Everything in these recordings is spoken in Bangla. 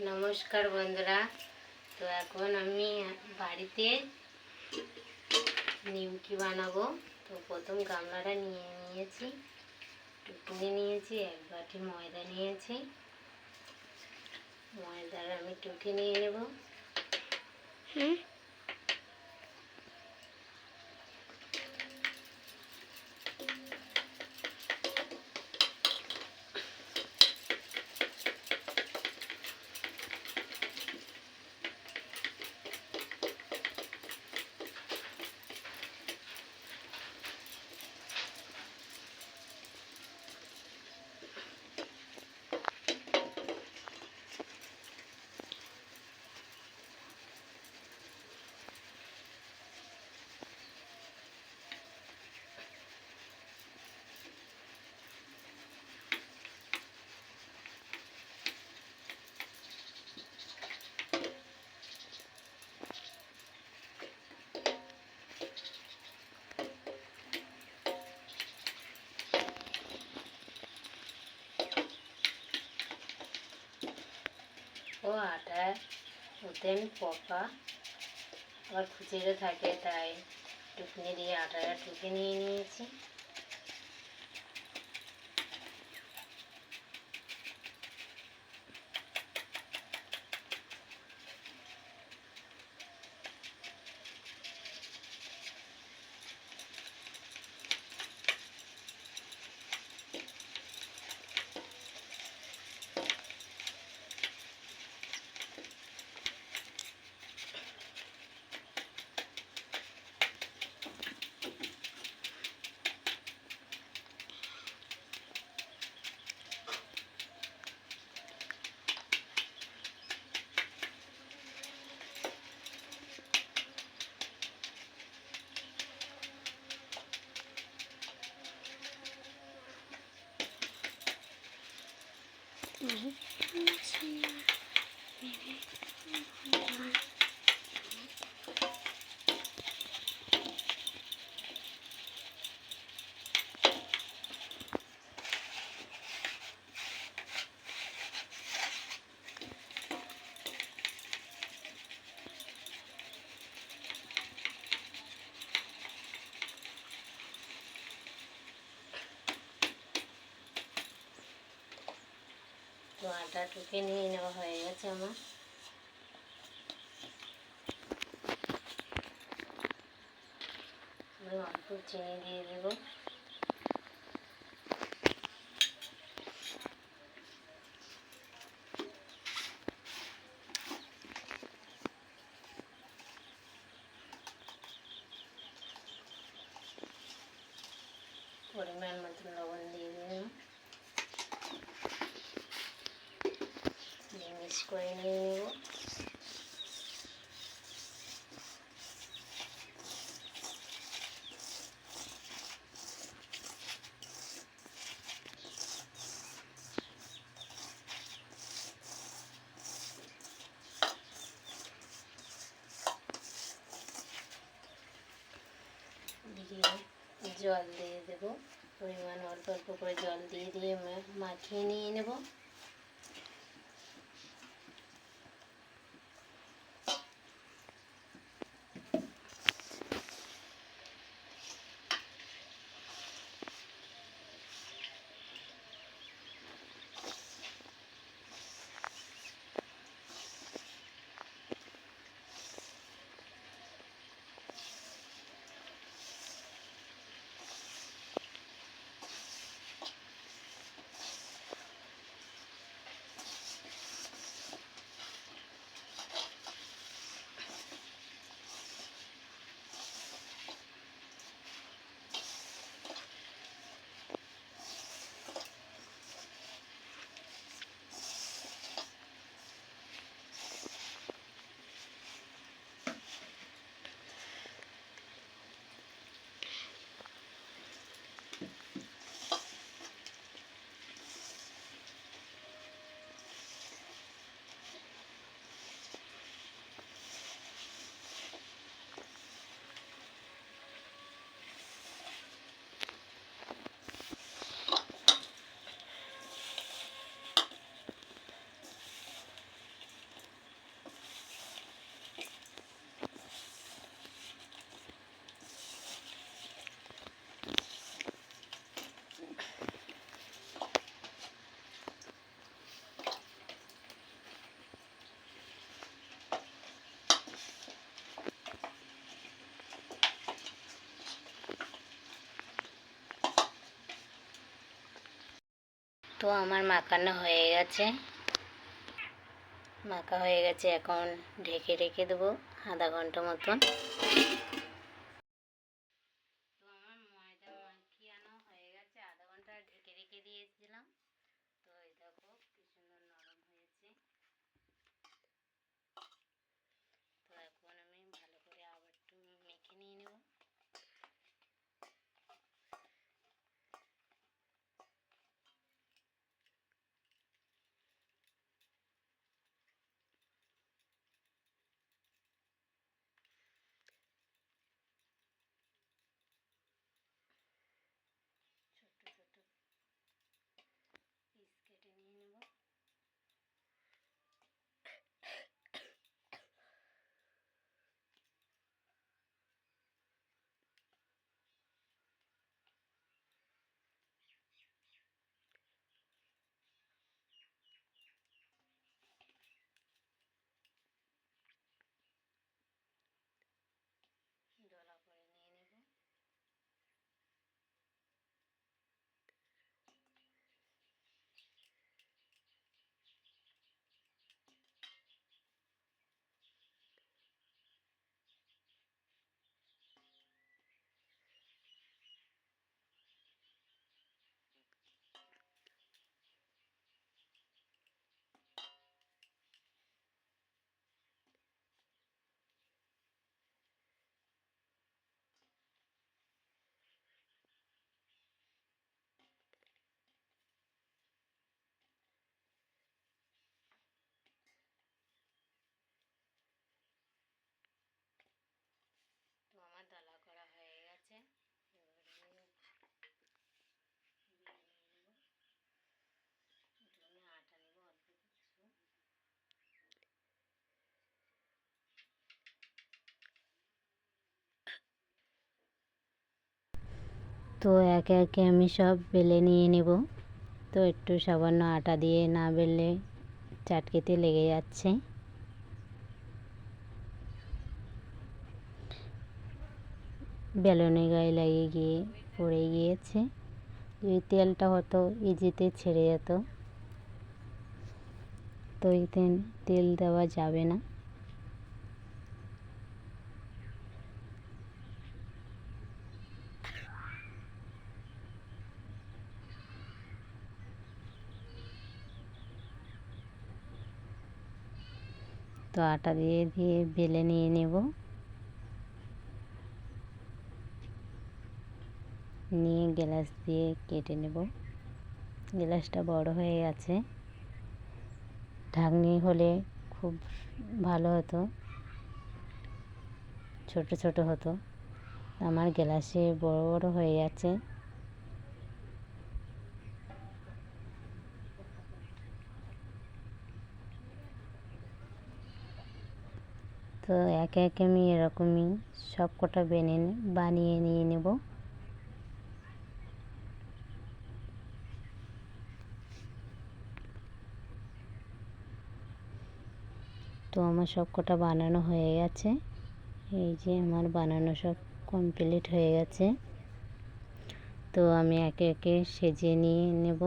নমস্কার বন্ধুরা। তো এখন আমি বাড়িতে নিমকি বানাবো। তো প্রথম গামলাটা নিয়ে নিয়েছি। টুকুনি নিয়েছি, এক বাটি ময়দা নিয়েছি। ময়দার আমি টুকে নিয়ে নেব। হুম? আটা আমি পকা আবার খুচেরো থাকে তাই টুকনি দিয়ে আটাটা টুকে নিয়ে নিয়েছি। তো আটা টুকে নিয়ে নেওয়া হয়ে গেছে আমার। আমি অল্প চিনি দিয়ে দেবো পরিমাণ মতন লবণ দিয়ে দিলাম দিয়ে মিক্স করে নিয়ে নেব জল দিয়ে দেবো পরিমাণ অল্প অল্প করে জল দিয়ে দিয়ে মাখিয়ে নিয়ে নেব তো আমার মাখানো হয়ে গেছে। মাখা হয়ে গেছে, এখন ঢেকে রেখে দেবো আধা ঘণ্টা মতন। তো একে একে আমি সব বেলে নিয়ে নেব। তো একটু সামান্য আটা দিয়ে না বেললে চাটকিতে লেগে যাচ্ছে। বেলুনের গায়ে লাগিয়ে গিয়ে পড়ে গিয়েছে। যদি তেলটা হতো ইজিতে ছেড়ে যেত। তো তেল দেওয়া যাবে না। তো আটা দিয়ে দিয়ে বেলে নিয়ে নেব। নিয়ে গ্লাস দিয়ে কেটে নেব। গ্লাসটা বড় হয়ে গেছে। ঢাকনি হলে খুব ভালো হতো। ছোট ছোট হতো। আমার গ্লাসে বড় বড় হয়ে যাচ্ছে তো একে একে আমি এরকমই সব কটা বেনে বানিয়ে নিয়ে নেব। তো আমার সব কটা বানানো হয়ে গেছে। এই যে আমার বানানো সব কমপ্লিট হয়ে গেছে। তো আমি একে একে সেজিয়ে নিয়ে নেব।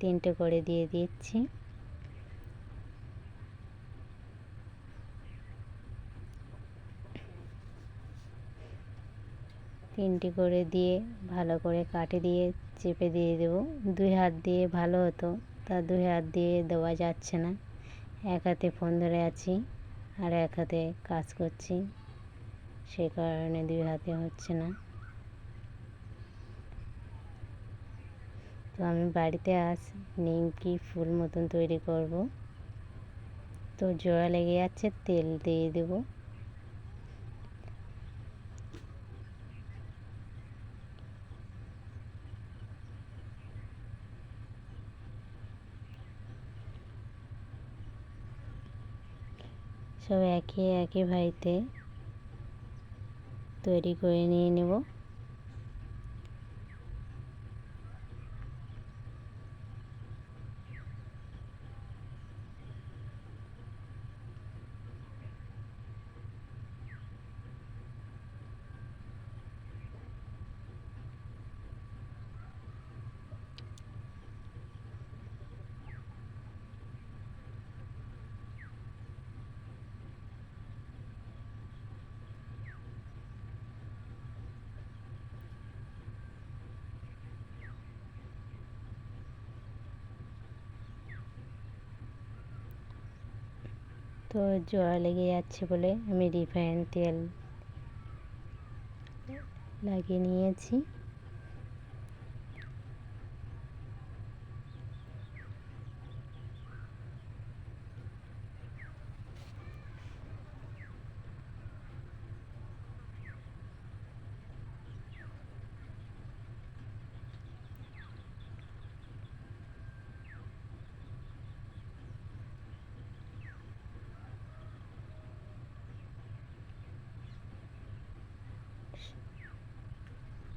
তিনটে করে দিয়ে দিচ্ছি। তিনটি করে দিয়ে ভালো করে কাঠি দিয়ে চেপে দিয়ে দেবো। দুই হাত দিয়ে ভালো হতো, তা দুই হাত দিয়ে দেওয়া যাচ্ছে না। এক হাতে ফোন ধরে আছি আর এক হাতে কাজ করছি, সে কারণে দুই হাতে হচ্ছে না। তো আমি বাড়িতে আজ নিমকি ফুল মতন তৈরি করব। তো জোড়া লেগে যাচ্ছে তেল দিয়ে দেবো। সব একে একে ভাইতে তৈরি করে নিয়ে নেব। তো জোড়া লেগে যাচ্ছে বলে আমি রিফাইন তেল লাগিয়ে নিয়েছি।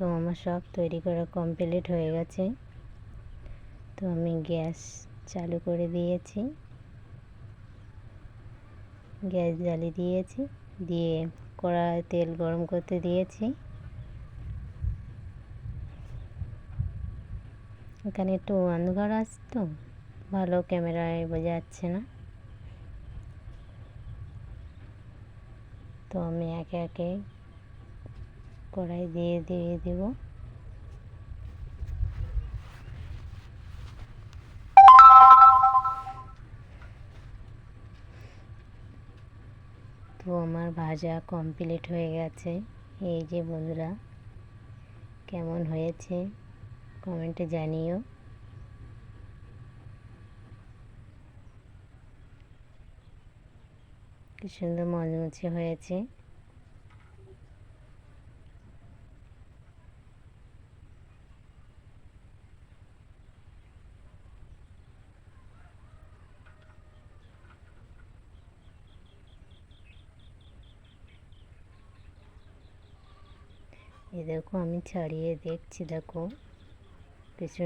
তো আমার সব তৈরি করা কমপ্লিট হয়ে গেছে। তো আমি গ্যাস চালু করে দিয়েছি। গ্যাস জ্বালিয়ে দিয়েছি, দিয়ে কড়ায় তেল গরম করতে দিয়েছি। এখানে একটু অন্ধকার আছে তো, ভালো ক্যামেরায় বোঝা যাচ্ছে না। তো আমি একে একে কড়াই দিয়ে দিয়ে দেব। তো আমার ভাজা কমপ্লিট হয়ে গেছে। এই যে বন্ধুরা, কেমন হয়েছে? কমেন্টে জানিও। কি সুন্দর মচমচে হয়েছে। দেখো আমি ছাড়িয়ে দেখছি দেখো। কিছু